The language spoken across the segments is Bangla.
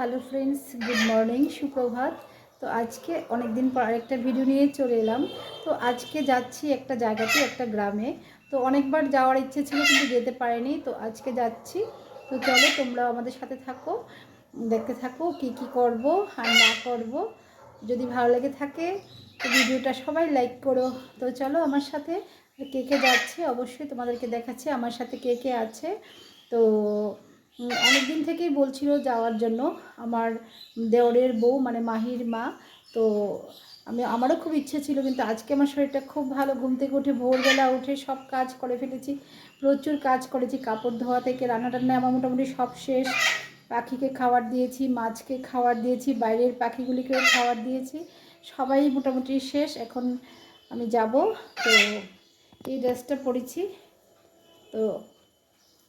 হ্যালো ফ্রেন্ডস গুড মর্নিং সুপ্রভাত তো আজকে অনেক দিন পর আরেকটা ভিডিও নিয়ে চলে এলাম। তো আজকে যাচ্ছি একটা জায়গাতে, একটা গ্রামে। তো অনেকবার যাওয়ার ইচ্ছে ছিল কিন্তু যেতে পারিনি। তো আজকে যাচ্ছি। তো চলো তোমরা আমাদের সাথে থাকো, দেখতে থাকো কি কি করব আর না করব। যদি ভালো লেগে থাকে, তো ভিডিওটা সবাই লাইক করো। তো চলো আমার সাথে কে কে যাচ্ছে? অবশ্যই তোমাদেরকে দেখাচ্ছি আমার সাথে কে কে আছে। তো অনেক দিন থেকেই বলছিল যাওয়ার জন্য আমার দেওরের বউ মানে মাহির মা। তো আমি, আমারও খুব ইচ্ছে ছিল, কিন্তু আজকে আমার শরীরটা খুব ভালো। ঘুম থেকে উঠে ভোরবেলা উঠে সব কাজ করে ফেলেছি। প্রচুর কাজ করেছি, কাপড় ধোয়া থেকে রান্না টান্না আমার মোটামুটি সব শেষ। পাখিকে খাবার দিয়েছি, মাছকে খাবার দিয়েছি, বাইরের পাখিগুলিকেও খাবার দিয়েছি। সবাই মোটামুটি শেষ, এখন আমি যাব। তো এই ড্রেসটা পরেছি। তো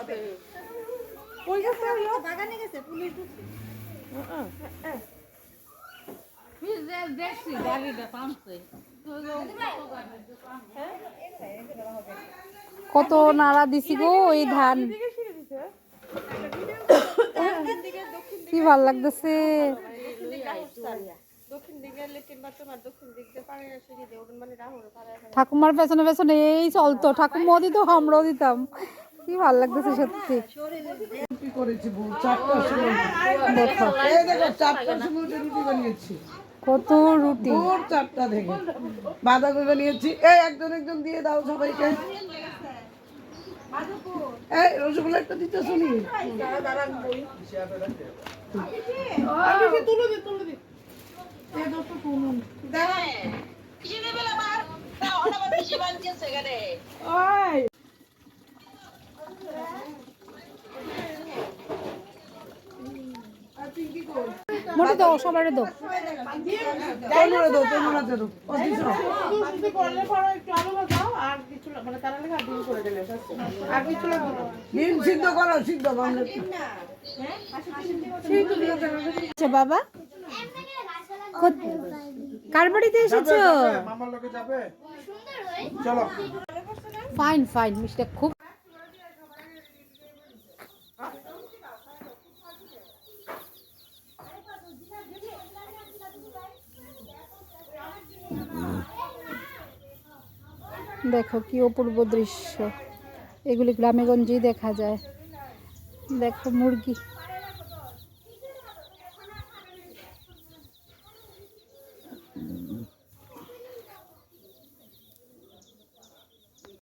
থেকে কিনবো কত নাড়া দিছি গো ওই ধান। কি ভালো লাগতেছে। ঠাকুমার পেছনে পেছনে এই চলতো। ঠাকুমাও দিত আমরাও দিতাম। কি ভালো লাগতেছে সত্যি। রুটি করেছি বউ চারটার সময়। দেখো। এই দেখো চারটার সময় রুটি বানিয়েছি। কত রুটি। ভোর চারটা থেকে। বাঁধাকপি বানিয়েছি। এই একজন একজন দিয়ে দাও সবাইকে। এই রসগোল্লা একটা দিতে শুনি মোটে দাও সবাই দাও। তনুরে দাও তনুরা দাও। ও দিছো ডিম সিদ্ধ করো সিদ্ধ বাংলা আচ্ছা বাবা। কত- কার বাড়িতে এসেছ? মামার লোকে যাবে। চলো। ফাইন ফাইন মিষ্টি খুব দেখো কি অপূর্ব দৃশ্য। এগুলি গ্রামেগঞ্জেই দেখা যায়। দেখো মুরগি।